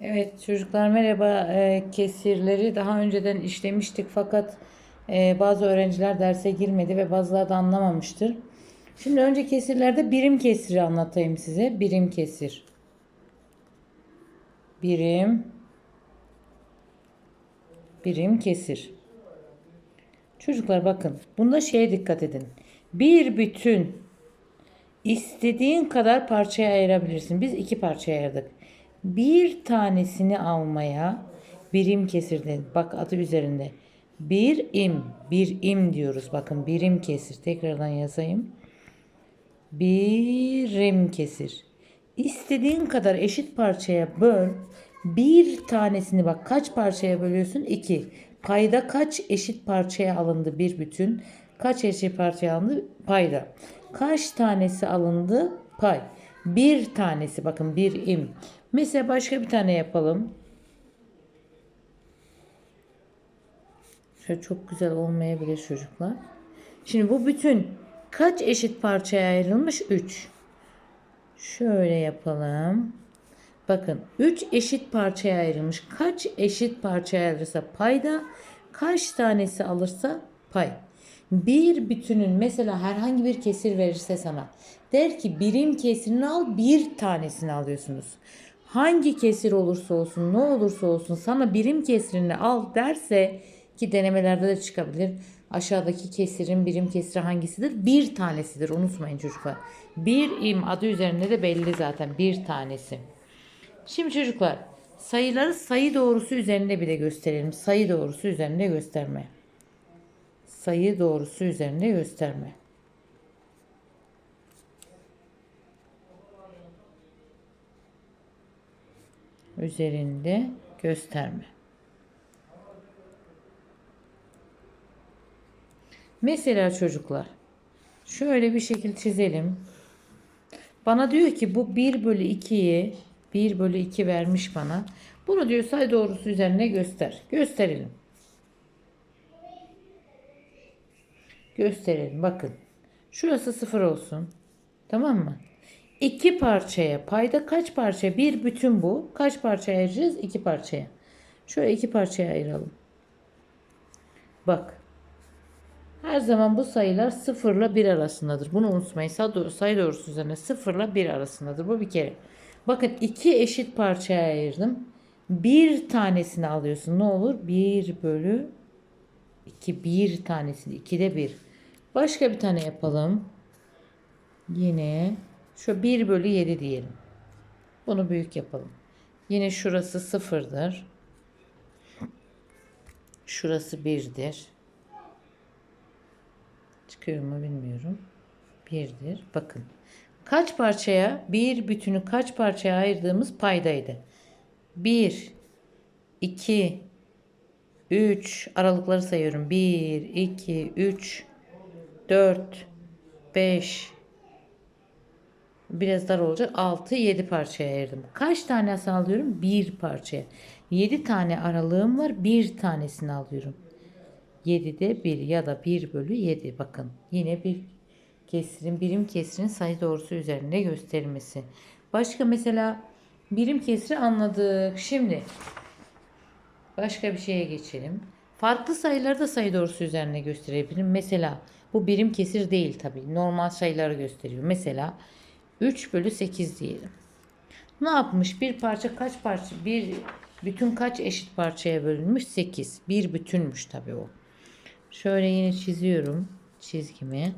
Evet çocuklar merhaba. Ee, kesirleri daha önceden işlemiştik fakat e, bazı öğrenciler derse girmedi ve bazıları da anlamamıştır. Şimdi önce kesirlerde birim kesiri anlatayım size. Birim kesir. Birim. Birim kesir. Çocuklar bakın bunda şeye dikkat edin. Bir bütün istediğin kadar parçaya ayırabilirsin. Biz iki parçaya ayırdık. Bir tanesini almaya birim kesirden bak adı üzerinde. Bir im, bir im diyoruz. Bakın birim kesir. Tekrardan yazayım. Birim kesir. İstediğin kadar eşit parçaya böl. Bir tanesini bak kaç parçaya bölüyorsun? İki. Payda kaç eşit parçaya alındı bir bütün? Kaç eşit parçaya alındı? Payda. Kaç tanesi alındı? Pay. Bir tanesi bakın bir im. Mesela başka bir tane yapalım. Şöyle çok güzel olmayabilir çocuklar. Şimdi bu bütün kaç eşit parçaya ayrılmış? 3. Şöyle yapalım. Bakın 3 eşit parçaya ayrılmış. Kaç eşit parçaya ayrılırsa payda, kaç tanesi alırsa pay. Bir bütünün mesela herhangi bir kesir verirse sana der ki birim kesirini al bir tanesini alıyorsunuz. Hangi kesir olursa olsun ne olursa olsun sana birim kesirini al derse ki denemelerde de çıkabilir. Aşağıdaki kesirin birim kesiri hangisidir? Bir tanesidir unutmayın çocuklar. Bir im adı üzerinde de belli zaten bir tanesi. Şimdi çocuklar sayıları sayı doğrusu üzerinde bir de gösterelim. Sayı doğrusu üzerinde gösterme. Sayı doğrusu üzerinde gösterme. Üzerinde gösterme. Mesela çocuklar şöyle bir şekil çizelim. Bana diyor ki bu 1 bölü 2'yi 1 bölü 2 vermiş bana. Bunu diyor sayı doğrusu üzerine göster. Gösterelim. Gösterelim bakın. Şurası 0 olsun. Tamam mı? İki parçaya payda kaç parça? Bir bütün bu. Kaç parçaya ayıracağız? İki parçaya. Şöyle iki parçaya ayıralım. Bak. Her zaman bu sayılar 0 ile 1 arasındadır. Bunu unutmayın. Sayı doğrusu üzerine 0 ile 1 arasındadır. Bu bir kere. Bakın iki eşit parçaya ayırdım. Bir tanesini alıyorsun. Ne olur? 1 bölü 2. Bir tanesini. 2'de 1. Başka bir tane yapalım. Yine şu 1 bölü 7 diyelim. Bunu büyük yapalım. Yine şurası sıfırdır. Şurası 1'dir. Çıkıyor mu bilmiyorum. 1'dir. Bakın. Kaç parçaya bir bütünü kaç parçaya ayırdığımız paydaydı. 1 2 3 aralıkları sayıyorum. 1 2 3 4 5 biraz dar olacak. 6 7 parçaya ayırdım. Kaç tane alıyorum? Bir parçaya. 7 tane aralığım var. Bir tanesini alıyorum. 7'de 1 ya da 1 bölü 7 bakın. Yine bir kesirin birim kesirin sayı doğrusu üzerinde gösterilmesi. Başka mesela birim kesiri anladık. Şimdi başka bir şeye geçelim. Farklı sayıları da sayı doğrusu üzerine gösterebilirim. Mesela bu birim kesir değil tabi. Normal sayıları gösteriyor. Mesela 3 bölü 8 diyelim. Ne yapmış? Bir parça kaç parça? Bir bütün kaç eşit parçaya bölünmüş? 8. Bir bütünmüş tabi o. Şöyle yine çiziyorum çizgimi.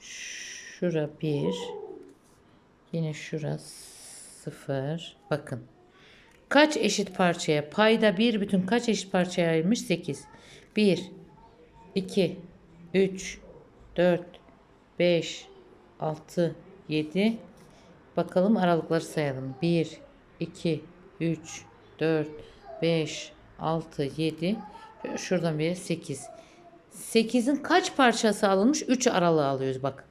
Şura 1. Yine şura 0. Bakın. Kaç eşit parçaya? Payda bir bütün kaç eşit parçaya ayrılmış? 8. 1, 2, 3, 4, 5, 6, 7. Bakalım aralıkları sayalım. 1, 2, 3, 4, 5, 6, 7. Şuradan bir 8. 8'in kaç parçası alınmış? 3 aralığı alıyoruz bak.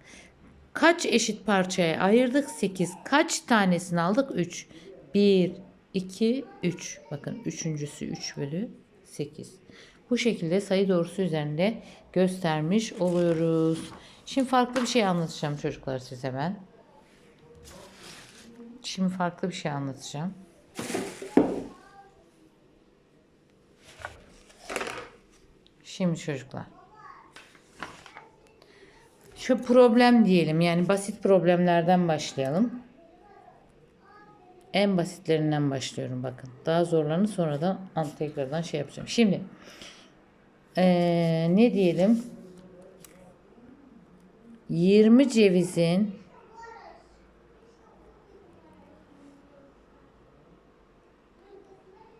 Kaç eşit parçaya ayırdık? 8. Kaç tanesini aldık? 3. 1, 2, 3. Bakın üçüncüsü 3 bölü 8. Bu şekilde sayı doğrusu üzerinde göstermiş oluyoruz. Şimdi farklı bir şey anlatacağım çocuklar size ben. Şimdi farklı bir şey anlatacağım. Şimdi çocuklar. Şu problem diyelim yani basit problemlerden başlayalım. En basitlerinden başlıyorum bakın. Daha zorlarını sonradan an- tekrardan şey yapacağım. Şimdi ee, ne diyelim? 20 cevizin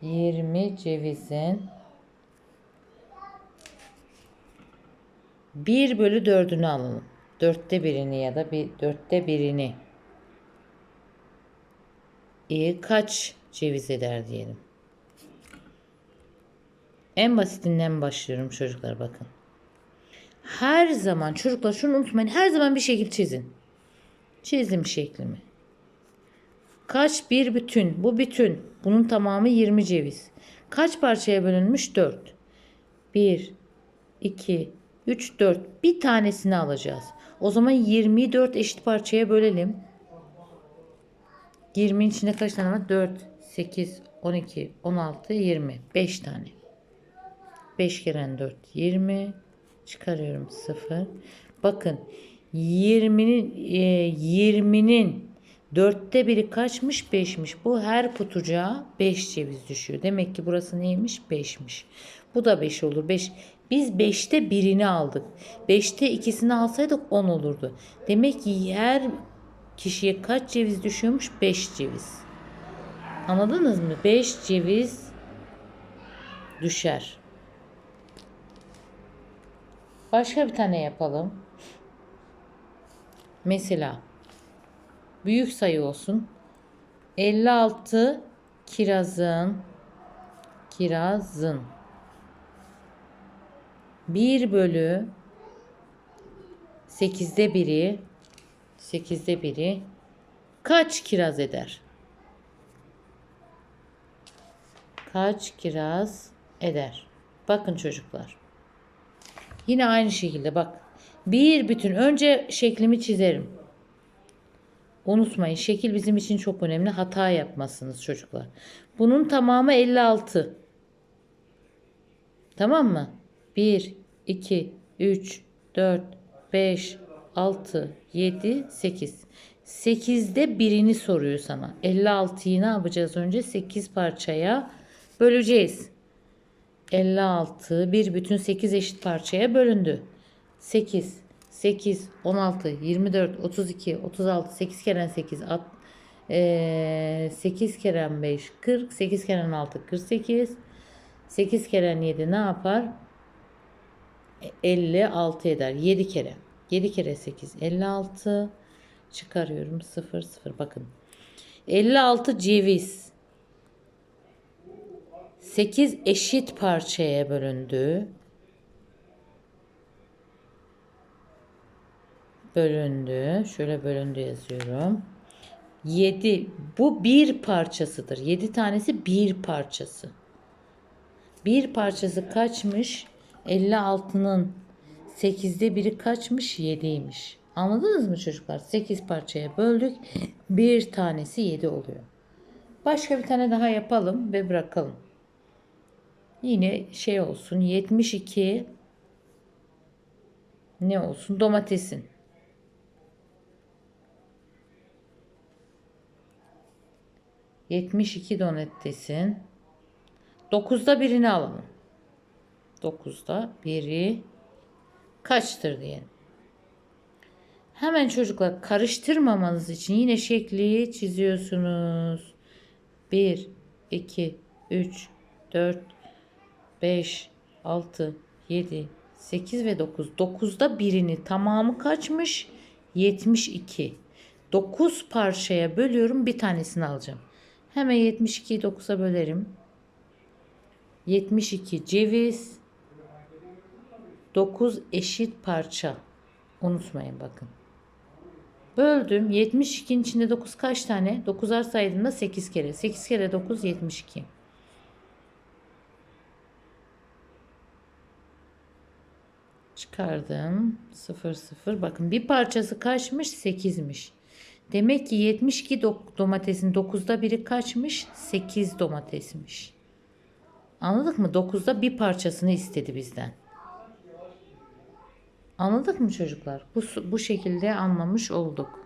Yirmi cevizin bir bölü dördünü alalım. Dörtte birini ya da bir dörtte birini. İyi kaç ceviz eder diyelim. En basitinden başlıyorum çocuklar bakın. Her zaman çocuklar şunu unutmayın. Her zaman bir şekil çizin. Çizdim şeklimi. Kaç bir bütün? Bu bütün. Bunun tamamı 20 ceviz. Kaç parçaya bölünmüş? 4. 1, 2, 3, 4. Bir tanesini alacağız. O zaman 20'yi 4 eşit parçaya bölelim. 20'nin içinde kaç tane var? 4, 8, 12, 16, 20. 5 tane. 5 kere 4, 20. Çıkarıyorum 0. Bakın 20'nin e, 20'nin dörtte biri kaçmış? 5'miş. Bu her kutucuğa 5 ceviz düşüyor. Demek ki burası neymiş? 5'miş. Bu da 5 olur. 5. Biz 5'te birini aldık. 5'te ikisini alsaydık 10 olurdu. Demek ki her kişiye kaç ceviz düşüyormuş? 5 ceviz. Anladınız mı? 5 ceviz düşer. Başka bir tane yapalım. Mesela büyük sayı olsun. 56 kirazın kirazın 1 bölü 8'de biri 8'de biri kaç kiraz eder? Kaç kiraz eder? Bakın çocuklar. Yine aynı şekilde bak. Bir bütün önce şeklimi çizerim. Unutmayın şekil bizim için çok önemli. Hata yapmazsınız çocuklar. Bunun tamamı 56. Tamam mı? 1, 2, 3, 4, 5, 6, 7, 8. 8'de birini soruyor sana. 56'yı ne yapacağız önce? 8 parçaya böleceğiz. 56 bir bütün 8 eşit parçaya bölündü. 8, 8, 16, 24, 32, 36, 8 kere 8, at, ee, 8 kere 5, 40, 8 kere 6, 48, 8 kere 7 ne yapar? 56 eder. 7 kere. 7 kere 8, 56. Çıkarıyorum 0, 0. Bakın. 56 ceviz. 8 eşit parçaya bölündü. Bölündü. Şöyle bölündü yazıyorum. 7 bu bir parçasıdır. 7 tanesi bir parçası. Bir parçası kaçmış? 56'nın 8'de biri kaçmış? 7'ymiş. Anladınız mı çocuklar? 8 parçaya böldük. Bir tanesi 7 oluyor. Başka bir tane daha yapalım ve bırakalım. Yine şey olsun 72 ne olsun domatesin. Yetmiş iki domatesin. Dokuzda birini alalım. Dokuzda biri kaçtır diyelim. Hemen çocuklar karıştırmamanız için yine şekli çiziyorsunuz. 1, 2, 3, 4, 5, 6, 7, 8 ve 9. 9'da birini tamamı kaçmış? 72. 9 parçaya bölüyorum. Bir tanesini alacağım. Hemen 72'yi 9'a bölerim. 72 ceviz. 9 eşit parça. Unutmayın bakın. Böldüm. 72'nin içinde 9 kaç tane? 9'ar saydığımda 8 kere. 8 kere 9 72. Çıkardım. 0 0. Bakın bir parçası kaçmış? 8'miş. Demek ki 72 do- domatesin 9'da biri kaçmış? 8 domatesmiş. Anladık mı? 9'da bir parçasını istedi bizden. Anladık mı çocuklar? Bu, bu şekilde anlamış olduk.